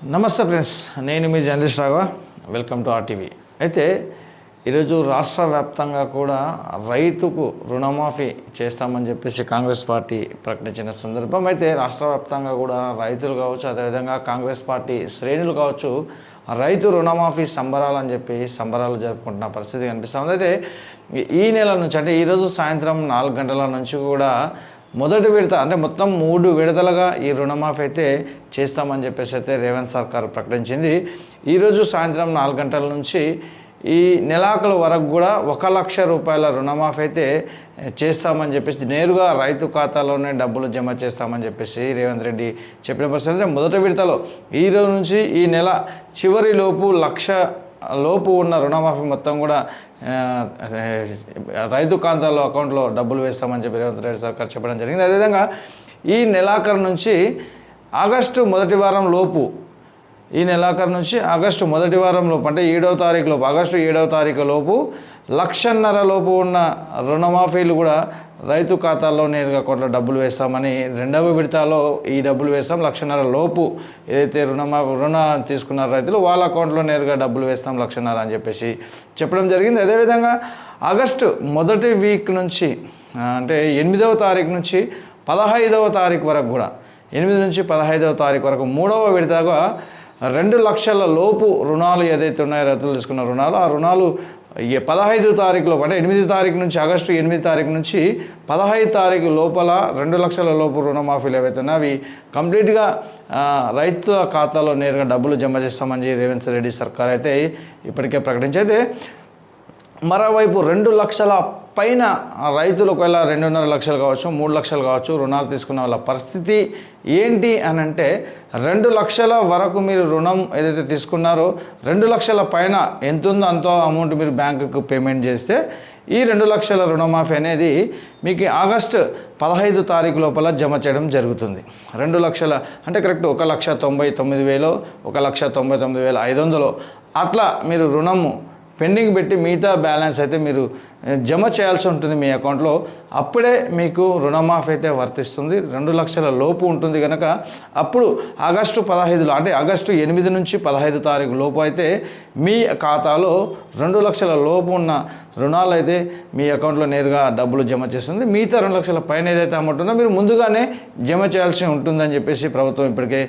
నమస్తే ఫ్రెండ్స్ నేను మీ journalist Raghava. Welcome to RTV అయితే ఈరోజు రాష్ట్ర వ్యాప్తంగా కూడా రైతుకు రుణమాఫీ చేస్తామని చెప్పేసి కాంగ్రెస్ పార్టీ ప్రకటించిన సందర్భం. అయితే రాష్ట్ర వ్యాప్తంగా కూడా రైతులు కావచ్చు అదేవిధంగా కాంగ్రెస్ పార్టీ శ్రేణులు కావచ్చు రైతు రుణమాఫీ సంబరాలు అని చెప్పి సంబరాలు జరుపుకుంటున్న పరిస్థితి కనిపిస్తుంది అయితే ఈ నెల నుంచి అంటే ఈరోజు సాయంత్రం నాలుగు గంటల నుంచి కూడా మొదటి విడత అంటే మొత్తం మూడు విడతలుగా ఈ రుణమాఫీ అయితే చేస్తామని చెప్పేసి అయితే రేవంత్ సర్కార్ ప్రకటించింది. ఈరోజు సాయంత్రం నాలుగు గంటల నుంచి ఈ నెలాఖరు వరకు కూడా ఒక లక్ష రూపాయల రుణమాఫీ అయితే చేస్తామని చెప్పేసి నేరుగా రైతు ఖాతాలోనే డబ్బులు జమ చేస్తామని చెప్పేసి రేవంత్ రెడ్డి చెప్పిన పరిస్థితి. మొదటి విడతలో ఈ రోజు నుంచి ఈ నెల చివరిలోపు లక్ష లోపు ఉన్న రుణమాఫీ మొత్తం కూడా రైతు కాంతాల్లో అకౌంట్లో డబ్బులు వేస్తామని చెప్పి రేవంత్ రెడ్డి సర్కార్ చెప్పడం జరిగింది. అదేవిధంగా ఈ నెలాఖరు నుంచి ఆగస్టు మొదటి వారం లోపు ఈ నెలాఖరు నుంచి ఆగస్టు మొదటి వారంలోపు అంటే ఏడవ తారీఖు లోపు ఆగస్టు ఏడవ తారీఖు లోపు లక్షన్నర లోపు ఉన్న రుణమాఫీలు కూడా రైతు ఖాతాల్లో నేరుగా కొంత డబ్బులు వేస్తామని రెండవ విడతలో ఈ డబ్బులు వేస్తాం లక్షన్నర లోపు ఏదైతే రుణమా రుణ తీసుకున్న రైతులు వాళ్ళ అకౌంట్లో నేరుగా డబ్బులు వేస్తాం లక్షన్నర అని చెప్పేసి చెప్పడం జరిగింది. అదేవిధంగా ఆగస్టు మొదటి వీక్ నుంచి అంటే ఎనిమిదవ తారీఖు నుంచి పదహైదవ తారీఖు వరకు కూడా ఎనిమిది నుంచి పదహైదవ తారీఖు వరకు మూడవ విడతగా రెండు లక్షల లోపు రుణాలు ఏదైతే ఉన్నాయో రైతులు తీసుకున్న రుణాలు ఆ రుణాలు పదహైదు తారీఖు లోపు అంటే ఎనిమిది తారీఖు నుంచి ఆగస్టు ఎనిమిది తారీఖు నుంచి పదహైదు తారీఖు లోపల రెండు లక్షల లోపు రుణమాఫీలు ఏవైతే ఉన్నాయో అవి కంప్లీట్గా రైతుల ఖాతాలో నేరుగా డబ్బులు జమ చేస్తామని రేవంత్ రెడ్డి సర్కార్ అయితే ఇప్పటికే ప్రకటించి అయితే మరోవైపు రెండు లక్షల పైన రైతులు ఒకవేళ రెండున్నర లక్షలు కావచ్చు మూడు లక్షలు కావచ్చు రుణాలు తీసుకున్న వాళ్ళ పరిస్థితి ఏంటి అని అంటే రెండు లక్షల వరకు మీరు రుణం ఏదైతే తీసుకున్నారో రెండు లక్షల పైన ఎంత ఉందో అమౌంట్ మీరు బ్యాంకుకు పేమెంట్ చేస్తే ఈ రెండు లక్షల రుణమాఫీ అనేది మీకు ఆగస్టు పదహైదు తారీఖు లోపల జమ చేయడం జరుగుతుంది. రెండు లక్షల అంటే కరెక్ట్ ఒక లక్ష తొంభై తొమ్మిది వేలు ఒక లక్ష తొంభై తొమ్మిది వేల ఐదు వందలు అట్లా మీరు రుణము పెండింగ్ పెట్టి మిగతా బ్యాలెన్స్ అయితే మీరు జమ చేయాల్సి ఉంటుంది మీ అకౌంట్లో. అప్పుడే మీకు రుణమాఫీ అయితే వర్తిస్తుంది. రెండు లక్షల లోపు ఉంటుంది కనుక అప్పుడు ఆగస్టు పదహైదులో అంటే ఆగస్టు ఎనిమిది నుంచి పదహైదు తారీఖు లోపు అయితే మీ ఖాతాలో రెండు లక్షల లోపు ఉన్న రుణాలు అయితే మీ అకౌంట్లో నేరుగా డబ్బులు జమ చేస్తుంది. మిగతా రెండు లక్షల పైన ఏదైతే అమౌంట్ ఉందో మీరు ముందుగానే జమ చేయాల్సి ఉంటుందని చెప్పేసి ప్రభుత్వం ఇప్పటికే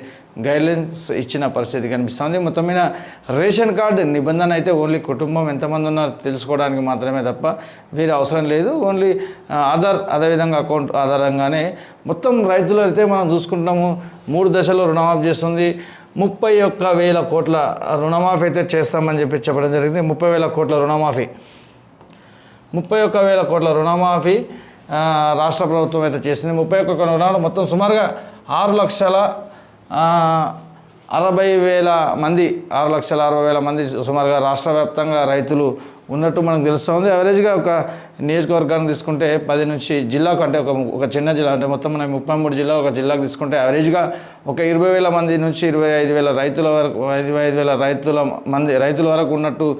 గైడ్లైన్స్ ఇచ్చిన పరిస్థితి కనిపిస్తుంది. మొత్తం మీద రేషన్ కార్డు నిబంధన అయితే ఓన్లీ కుటుంబం ఎంతమంది ఉన్నారో తెలుసుకోవడానికి మాత్రమే తప్ప వీరు అవసరం లేదు. ఓన్లీ ఆధార్ అదేవిధంగా అకౌంట్ ఆధారంగానే మొత్తం రైతులు అయితే మనం చూసుకుంటున్నాము. మూడు దశల్లో రుణమాఫీ చేస్తుంది. ముప్పై ఒక్క వేల కోట్ల రుణమాఫీ అయితే చేస్తామని చెప్పి చెప్పడం జరిగింది. ముప్పై వేల కోట్ల రుణమాఫీ. ముప్పై ఒక్క వేల కోట్ల రుణమాఫీ రాష్ట్ర ప్రభుత్వం అయితే చేసింది. ముప్పై ఒక్క రుణాలు మొత్తం సుమారుగా ఆరు లక్షల అరవై వేల మంది ఆరు లక్షల అరవై వేల మంది సుమారుగా రాష్ట్ర వ్యాప్తంగా రైతులు ఉన్నట్టు మనకు తెలుస్తుంది. యావరేజ్గా ఒక నియోజకవర్గాన్ని తీసుకుంటే పది నుంచి జిల్లాకు అంటే ఒక ఒక చిన్న జిల్లా అంటే మొత్తం మనం ముప్పై మూడు జిల్లా ఒక జిల్లాకు తీసుకుంటే యావరేజ్గా ఒక ఇరవై వేల మంది నుంచి ఇరవై ఐదు వేల రైతుల వరకు ఇరవై ఐదు వేల రైతుల మంది రైతుల వరకు ఉన్నట్టు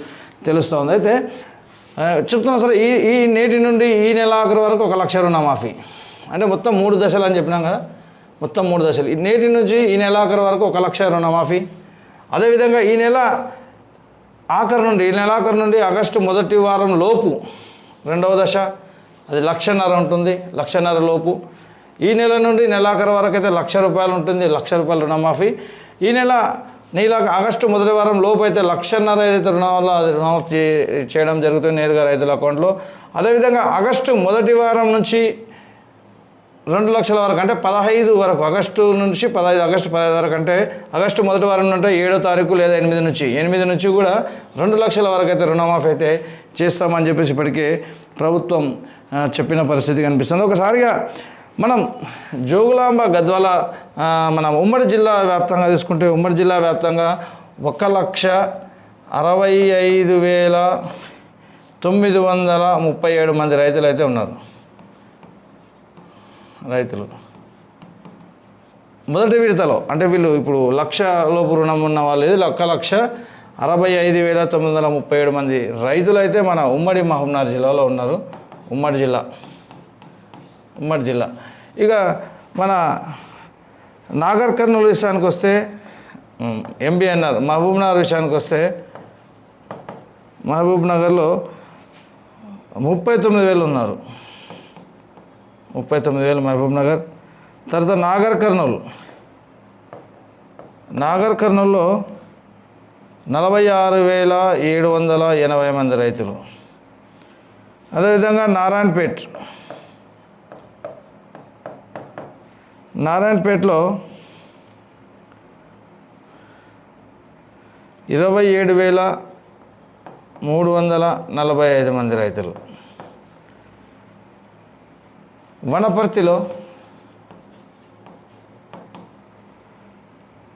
తెలుస్తుంది. అయితే చెప్తున్నాం చెప్తున్నా సరే ఈ ఈ నేటి నుండి ఈ నెల ఆఖరి వరకు ఒక లక్ష రుణమాఫీ. అంటే మొత్తం మూడు దశలు అని చెప్పినాం కదా? మొత్తం మూడు దశలు. ఈ నేటి నుంచి ఈ నెల ఆఖరి వరకు ఒక లక్ష రుణమాఫీ. అదేవిధంగా ఈ నెల ఆఖరి నుండి ఈ నెలాఖరు నుండి ఆగస్టు మొదటి వారం లోపు రెండవ దశ అది లక్షన్నర ఉంటుంది లక్షన్నర లోపు. ఈ నెల నుండి నెలాఖరు వరకు అయితే లక్ష రూపాయలు ఉంటుంది లక్ష రూపాయల రుణమాఫీ. ఈ నెల నీలా ఆగస్టు మొదటి వారం లోపు అయితే లక్షన్నర ఏదైతే రుణాలు అది రుణమాఫీ చే- చేయడం జరుగుతుంది నేరుగా రైతుల అకౌంట్లో. అదేవిధంగా ఆగస్టు మొదటి వారం నుంచి రెండు లక్షల వరకు అంటే పదహైదు వరకు ఆగస్టు నుంచి పదహైదు ఆగస్టు పదహైదు వరకు అంటే ఆగస్టు మొదటి వారం నుండి ఏడో తారీఖు లేదా ఎనిమిది నుంచి. ఎనిమిది నుంచి కూడా రెండు లక్షల వరకు అయితే రుణమాఫీ అయితే చేస్తామని చెప్పేసి ఇప్పటికే ప్రభుత్వం చెప్పిన పరిస్థితి కనిపిస్తుంది. ఒకసారిగా మనం జోగులాంబ గద్వాల మనం ఉమ్మడి జిల్లా వ్యాప్తంగా తీసుకుంటే ఉమ్మడి జిల్లా వ్యాప్తంగా ఒక లక్ష అరవై ఐదు వేల తొమ్మిది వందల ముప్పై ఏడు మంది రైతులు అయితే ఉన్నారు. రైతులు. మొదటి విడతలో అంటే వీళ్ళు ఇప్పుడు లక్ష లోపు రుణం ఉన్న వాళ్ళు ఇది ఒక్క లక్ష అరవై ఐదు వేల తొమ్మిది వందల ముప్పై ఏడు మంది రైతులు అయితే మన ఉమ్మడి మహబూబ్నగర్ జిల్లాలో ఉన్నారు. ఉమ్మడి జిల్లా. ఉమ్మడి జిల్లా. ఇక మన నాగర్ కర్నూలు విషయానికి వస్తే ఎంబీఎన్ఆర్ మహబూబ్నగర్ విషయానికి వస్తే మహబూబ్నగర్లో ముప్పై తొమ్మిది వేలు ఉన్నారు. ముప్పై తొమ్మిది వేలు మహబూబ్ నగర్. తర్వాత నాగర్ కర్నూలు. నాగర్ కర్నూల్లో నలభై ఆరు వేల ఏడు వందల ఎనభై మంది రైతులు. అదేవిధంగా నారాయణపేట్. నారాయణపేటలో ఇరవై ఏడు వేల మూడు వందల నలభై ఐదు మంది రైతులు. వనపర్తిలో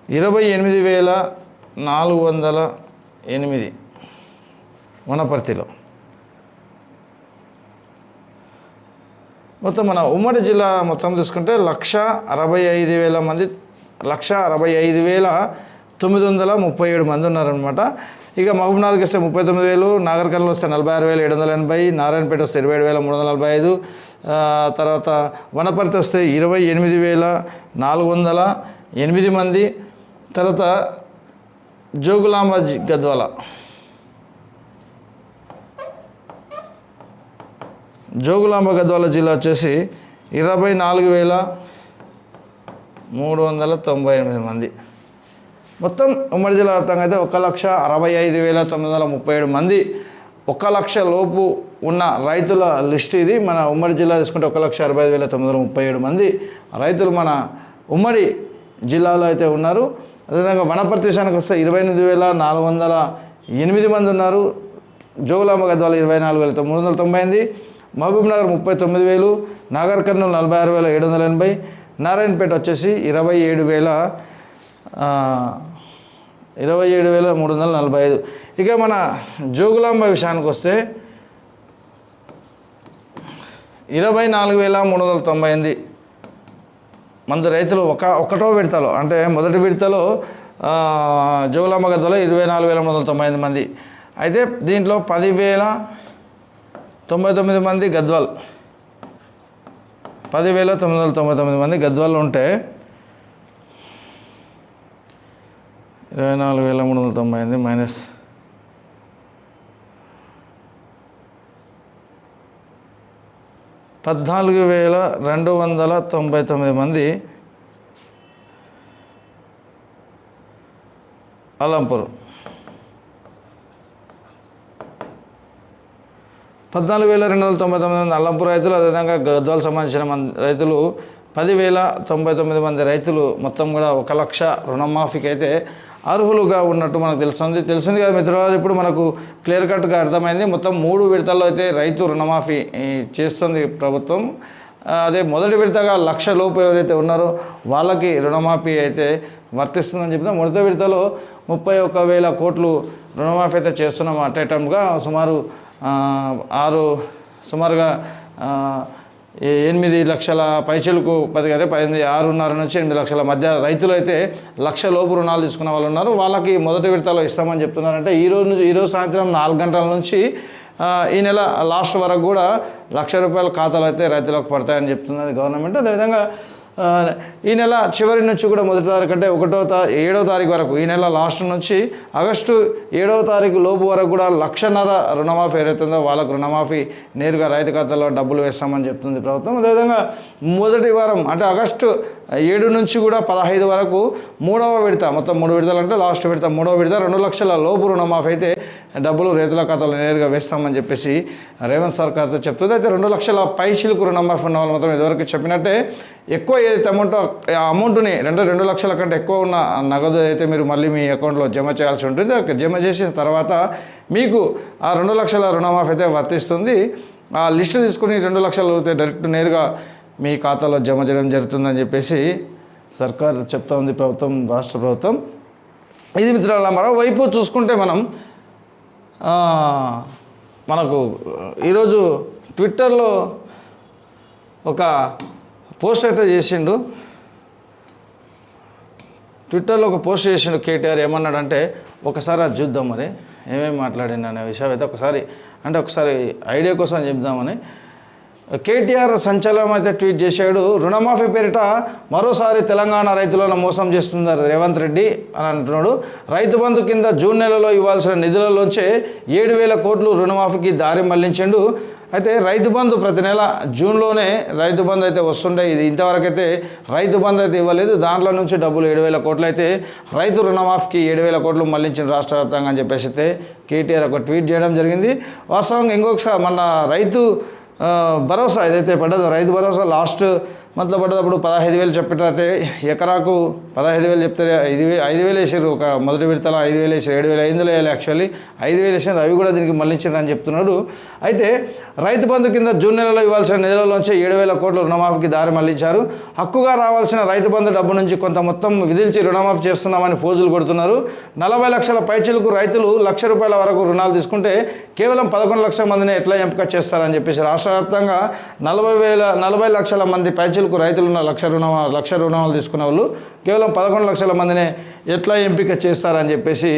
ఇరవై ఎనిమిది వేల నాలుగు వందల ఎనిమిది. వనపర్తిలో. మొత్తం మన ఉమ్మడి జిల్లా మొత్తం తీసుకుంటే లక్ష అరవై ఐదు వేల మంది లక్ష అరవై ఐదు వేల తొమ్మిది వందల ముప్పై ఏడు మంది ఉన్నారనమాట ఇక మహబూబ్నగర్కి వస్తే ముప్పై తొమ్మిది వేలు నాగర్ వస్తే నలభై ఆరు వేల ఏడు వందల ఎనభై నారాయణపేట వస్తే ఇరవై ఏడు వేల మూడు వందల నలభై ఐదు తర్వాత వనపర్తి వస్తే ఇరవై ఎనిమిది వేల నాలుగు వందల ఎనిమిది మంది తర్వాత జోగులాంబ గద్వాల. జోగులాంబ గద్వాల జిల్లా వచ్చేసి ఇరవై నాలుగు వేల మూడు వందల తొంభై ఎనిమిది మంది. మొత్తం ఉమ్మడి జిల్లా వ్యాప్తంగా అయితే ఒక లక్ష అరవై ఐదు వేల తొమ్మిది వందల ముప్పై ఏడు మంది ఒక లక్ష లోపు ఉన్న రైతుల లిస్ట్ ఇది. మన ఉమ్మడి జిల్లా తీసుకుంటే ఒక లక్ష అరవై ఐదు వేల తొమ్మిది వందల ముప్పై ఏడు మంది రైతులు మన ఉమ్మడి జిల్లాలో అయితే ఉన్నారు. అదేవిధంగా వనప్రదేశానికి వస్తే ఇరవై ఎనిమిది వేల నాలుగు వందల ఎనిమిది మంది ఉన్నారు. జోగులాంబ గద్వాల ఇరవై నాలుగు వేల తొమ్మిది వందల తొంభై ఎనిమిది మహబూబ్ నగర్ ముప్పై తొమ్మిది వేలు నాగర్ కర్నూలు నలభై ఆరు వేల ఏడు వందల ఎనభై నారాయణపేట వచ్చేసి ఇరవై ఏడు వేల ఇరవై ఏడు వేల మూడు వందల నలభై ఐదు. ఇక మన జోగులాంబ విషయానికి వస్తే ఇరవై నాలుగు వేల మూడు వందల తొంభై ఎనిమిది మంది రైతులు ఒక ఒకటో విడతలో అంటే మొదటి విడతలో జోగులాంబ గద్దలో ఇరవై నాలుగు వేల మూడు వందల తొంభై ఎనిమిది మంది. అయితే దీంట్లో పదివేల తొంభై తొమ్మిది మంది గద్వాల్. పదివేల తొమ్మిది వందల తొంభై తొమ్మిది మంది గద్వాలు ఉంటే ఇరవై నాలుగు వేల మూడు వందల తొంభై ఎనిమిది మైనస్ పద్నాలుగు వేల రెండు వందల తొంభై తొమ్మిది మంది అలంపూర్. పద్నాలుగు వేల రెండు వందల తొంభై తొమ్మిది మంది అల్లంపూర్ రైతులు అదేవిధంగా గద్వాలకు సంబంధించిన మంది రైతులు పదివేల తొంభై తొమ్మిది మంది రైతులు మొత్తం కూడా ఒక లక్ష రుణమాఫీకి అయితే అర్హులుగా ఉన్నట్టు మనకు తెలుస్తుంది. తెలిసింది కదా మిత్రులారు ఇప్పుడు మనకు క్లియర్ కట్గా అర్థమైంది. మొత్తం మూడు విడతల్లో అయితే రైతు రుణమాఫీ చేస్తుంది ప్రభుత్వం. అదే మొదటి విడతగా లక్ష లోపు ఎవరైతే ఉన్నారో వాళ్ళకి రుణమాఫీ అయితే వర్తిస్తుందని చెప్తాం మొదటి విడతలో ముప్పై ఒక్క వేల కోట్లు రుణమాఫీ అయితే చేస్తున్నాం అట్ ఏ టైమ్గా. సుమారు ఆరు సుమారుగా ఎనిమిది లక్షల పైసలకు పది అదే పది ఆరున్నర నుంచి ఎనిమిది లక్షల మధ్య రైతులు అయితే లక్ష లోపు రుణాలు తీసుకున్న వాళ్ళు ఉన్నారు. వాళ్ళకి మొదటి విడతలో ఇస్తామని చెప్తున్నారంటే ఈ రోజు నుంచి ఈరోజు సాయంత్రం నాలుగు గంటల నుంచి ఈ నెల లాస్ట్ వరకు కూడా లక్ష రూపాయల ఖాతాలు అయితే రైతులకు పడతాయని చెప్తున్నది గవర్నమెంట్. అదేవిధంగా ఈ నెల చివరి నుంచి కూడా మొదటి తారీఖు అంటే ఒకటో తా ఏడో తారీఖు వరకు ఈ నెల లాస్ట్ నుంచి ఆగస్టు ఏడవ తారీఖు లోపు వరకు కూడా లక్షన్నర రుణమాఫీ ఏదైతుందో వాళ్ళకు రుణమాఫీ నేరుగా రైతు ఖాతాలో డబ్బులు వేస్తామని చెప్తుంది ప్రభుత్వం. అదేవిధంగా మొదటి వారం అంటే ఆగస్టు ఏడు నుంచి కూడా పదహైదు వరకు మూడవ విడత మొత్తం మూడు విడతలు అంటే లాస్ట్ విడత మూడవ విడత రెండు లక్షల లోపు రుణమాఫీ అయితే డబ్బులు రైతుల ఖాతాలో నేరుగా వేస్తామని చెప్పేసి రేవంత్ సర్కార్తో చెప్తుంది. అయితే రెండు లక్షల పై చిలుకు రుణమాఫీ ఉన్న వాళ్ళు మాత్రం ఇదివరకు చెప్పినట్టే ఎక్కువ ఏదైతే అమౌంట్ ఆ అమౌంట్ని రెండు రెండు లక్షల కంటే ఎక్కువ ఉన్న నగదు అయితే మీరు మళ్ళీ మీ అకౌంట్లో జమ చేయాల్సి ఉంటుంది జమ చేసిన తర్వాత మీకు ఆ రెండు లక్షల రుణమాఫీ అయితే వర్తిస్తుంది. ఆ లిస్టు తీసుకుని రెండు లక్షలు అయితే డైరెక్ట్ నేరుగా మీ ఖాతాలో జమ చేయడం జరుగుతుందని చెప్పేసి సర్కార్ చెప్తా ఉంది ప్రభుత్వం రాష్ట్ర ప్రభుత్వం. ఇది మిత్రుల మరోవైపు చూసుకుంటే మనం మనకు ఈరోజు ట్విట్టర్లో ఒక పోస్ట్ అయితే చేసిండు. ట్విట్టర్లో ఒక పోస్ట్ చేసిండు కేటీఆర్ ఏమన్నాడంటే ఒకసారి అది చూద్దాం మరి ఏమేమి మాట్లాడిండు అనే విషయం అయితే ఒకసారి అంటే ఒకసారి ఐడియా కోసం చెప్దామని కేటీఆర్ సంచలనం అయితే ట్వీట్ చేశాడు. రుణమాఫీ పేరిట మరోసారి తెలంగాణ రైతులను మోసం చేస్తున్నారు రేవంత్ రెడ్డి అని అంటున్నాడు. రైతు బంధు కింద జూన్ నెలలో ఇవ్వాల్సిన నిధులలోంచే ఏడు వేల కోట్లు రుణమాఫీకి దారి మళ్ళించిండు. అయితే రైతు బంధు ప్రతి నెల జూన్లోనే రైతు బంధు అయితే వస్తుండే. ఇది ఇంతవరకు అయితే రైతు బంధు అయితే ఇవ్వలేదు. దాంట్లో నుంచి డబ్బులు ఏడు వేల కోట్లు అయితే రైతు రుణమాఫీకి ఏడు వేల కోట్లు మళ్ళించిన రాష్ట్ర వ్యాప్తంగా అని చెప్పేసి అయితే కేటీఆర్ ఒక ట్వీట్ చేయడం జరిగింది. వాస్తవంగా ఇంకొకసారి మన రైతు భరోసా ఏదైతే పడ్డదో రైతు భరోసా లాస్ట్ మొదలు పడ్డప్పుడు పదహైదు వేలు చెప్పినట్లయితే ఎకరాకు పదహైదు వేలు చెప్తే ఐదు వేలు ఐదు వేలు వేసారు ఒక మొదటి విడతలో ఐదు వేలు వేసారు ఏడు వేలు ఐదు వేలు వేయాలి యాక్చువల్లీ. ఐదు వేలు వేసారు అవి కూడా దీనికి మళ్ళించారు అని చెప్తున్నాడు. అయితే రైతు బంధు కింద జూన్ నెలలో ఇవ్వాల్సిన నిధులలోంచి ఏడు వేల కోట్ల రుణమాఫీకి దారి మళ్ళించారు. హక్కుగా రావాల్సిన రైతు బంధు డబ్బు నుంచి కొంత మొత్తం విధిల్చి రుణమాఫీ చేస్తున్నామని ఫోజులు కొడుతున్నారు. నలభై లక్షల పైచీలకు రైతులు లక్ష రూపాయల వరకు రుణాలు తీసుకుంటే కేవలం పదకొండు లక్షల మందిని ఎట్లా ఎంపిక చేస్తారని చెప్పేసి రాష్ట్ర వ్యాప్తంగా నలభై వేల నలభై లక్షల మంది పైచీలకు రైతులు ఉన్న లక్ష రుణ లక్ష రుణాలు తీసుకున్న వాళ్ళు కేవలం పదకొండు లక్షల మందిని ఎట్లా ఎంపిక చేస్తారని చెప్పేసి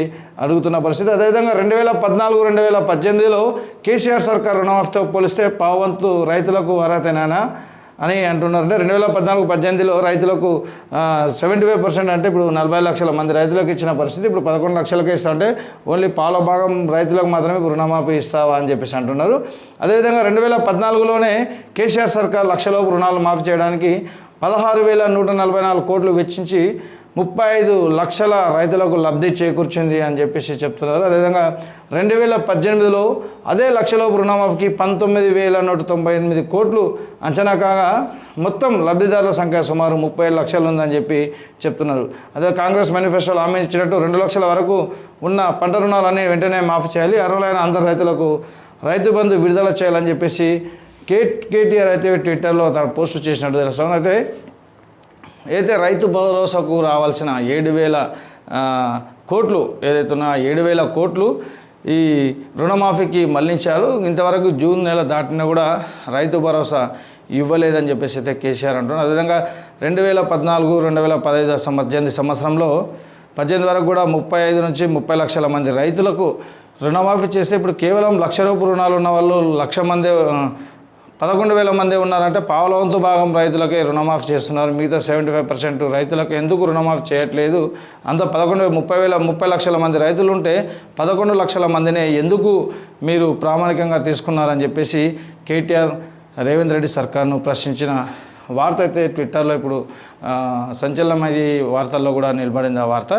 అడుగుతున్న పరిస్థితి. అదేవిధంగా రెండు వేల పద్నాలుగు రెండు వేల పద్దెనిమిదిలో కేసీఆర్ సర్కార్ రుణమాఫీతో పోలిస్తే పావంతు రైతులకు అర్హతేనా అని అంటున్నారు అంటే రెండు వేల పద్నాలుగు పద్దెనిమిదిలో రైతులకు సెవెంటీ ఫైవ్ పర్సెంట్ అంటే ఇప్పుడు నలభై లక్షల మంది రైతులకు ఇచ్చిన పరిస్థితి ఇప్పుడు పదకొండు లక్షలకే ఇస్తా అంటే ఓన్లీ పాల భాగం రైతులకు మాత్రమే రుణమాఫీ ఇస్తావా అని చెప్పేసి అంటున్నారు. అదేవిధంగా రెండు వేల పద్నాలుగులోనే కేసీఆర్ సర్కార్ లక్షలోపు రుణాలు మాఫీ చేయడానికి పదహారు వేల నూట నలభై నాలుగు కోట్లు వెచ్చించి ముప్పై ఐదు లక్షల రైతులకు లబ్ధి చేకూర్చింది అని చెప్పేసి చెప్తున్నారు. అదేవిధంగా రెండు వేల పద్దెనిమిదిలో అదే లక్షలోపు రుణమాఫీకి పంతొమ్మిది వేల నూట తొంభై ఎనిమిది కోట్లు అంచనా కాగా మొత్తం లబ్ధిదారుల సంఖ్య సుమారు ముప్పై ఐదు లక్షలు ఉందని చెప్పి చెప్తున్నారు. అదే కాంగ్రెస్ మేనిఫెస్టోలో హామీ ఇచ్చినట్టు రెండు లక్షల వరకు ఉన్న పంట రుణాలన్నీ వెంటనే మాఫీ చేయాలి. అర్హులైన అందరు రైతులకు రైతు బంధు విడుదల చేయాలని చెప్పేసి కే కేటీఆర్ అయితే ట్విట్టర్లో తన పోస్టు చేసినట్టు తెలుస్తుంది. అయితే అయితే రైతు భరోసాకు రావాల్సిన ఏడు వేల కోట్లు ఏదైతే ఉన్నా ఏడు వేల కోట్లు ఈ రుణమాఫీకి మళ్ళించారు. ఇంతవరకు జూన్ నెల దాటినా కూడా రైతు భరోసా ఇవ్వలేదని చెప్పేసి అయితే కేసీఆర్ అంటున్నారు. అదేవిధంగా రెండు వేల పద్నాలుగు రెండు వేల పదహైదు పద్దెనిమిది సంవత్సరంలో పద్దెనిమిది వరకు కూడా ముప్పై ఐదు నుంచి ముప్పై లక్షల మంది రైతులకు రుణమాఫీ చేస్తే ఇప్పుడు కేవలం లక్ష రూపు రుణాలు ఉన్న వాళ్ళు లక్ష మంది పదకొండు వేల మంది ఉన్నారంటే పావులవంతు భాగం రైతులకే రుణమాఫీ చేస్తున్నారు. మిగతా సెవెంటీ ఫైవ్ పర్సెంట్ రైతులకు ఎందుకు రుణమాఫీ చేయట్లేదు? అంత పదకొండు ముప్పై వేల ముప్పై లక్షల మంది రైతులు ఉంటే పదకొండు లక్షల మందినే ఎందుకు మీరు ప్రామాణికంగా తీసుకున్నారని చెప్పేసి కేటీఆర్ రేవంత్ రెడ్డి సర్కార్ను ప్రశ్నించిన వార్త అయితే ట్విట్టర్లో ఇప్పుడు ఆ, సంచలనమయ్యి వార్తల్లో కూడా నిలబడింది ఆ వార్త.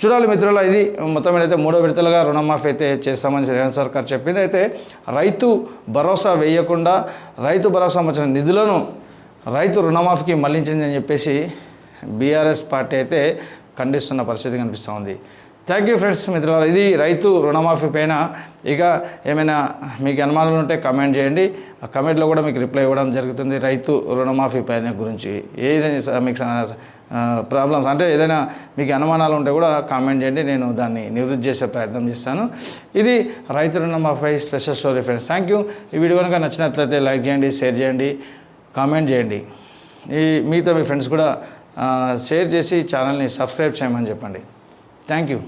చూడాలి మిత్రుల ఇది మొత్తం ఏదైతే అయితే మూడో విడతలుగా రుణమాఫీ అయితే చేస్తామని రేవంత్ సర్కార్ చెప్పింది. అయితే రైతు భరోసా వేయకుండా రైతు భరోసా వచ్చిన నిధులను రైతు రుణమాఫీకి మళ్ళించిందని చెప్పేసి బీఆర్ఎస్ పార్టీ అయితే ఖండిస్తున్న పరిస్థితి కనిపిస్తూ ఉంది. థ్యాంక్ యూ ఫ్రెండ్స్ మిత్రులారా. ఇది రైతు రుణమాఫీ పైన. ఇక ఏమైనా మీకు అనుమానాలు ఉంటే కమెంట్ చేయండి. ఆ కమెంట్లో కూడా మీకు రిప్లై ఇవ్వడం జరుగుతుంది రైతు రుణమాఫీ పైన గురించి. ఏదైనా మీకు ప్రాబ్లమ్స్ అంటే ఏదైనా మీకు అనుమానాలు ఉంటే కూడా కామెంట్ చేయండి. నేను దాన్ని నివృత్తి చేసే ప్రయత్నం చేస్తాను. ఇది రైతు రుణమాఫీ special story friends thank you ఈ వీడియో కనుక నచ్చినట్లయితే లైక్ చేయండి షేర్ చేయండి కామెంట్ చేయండి. ఈ మిగతా మీ ఫ్రెండ్స్ కూడా షేర్ చేసి ఛానల్ని సబ్స్క్రైబ్ చేయమని చెప్పండి. Thank you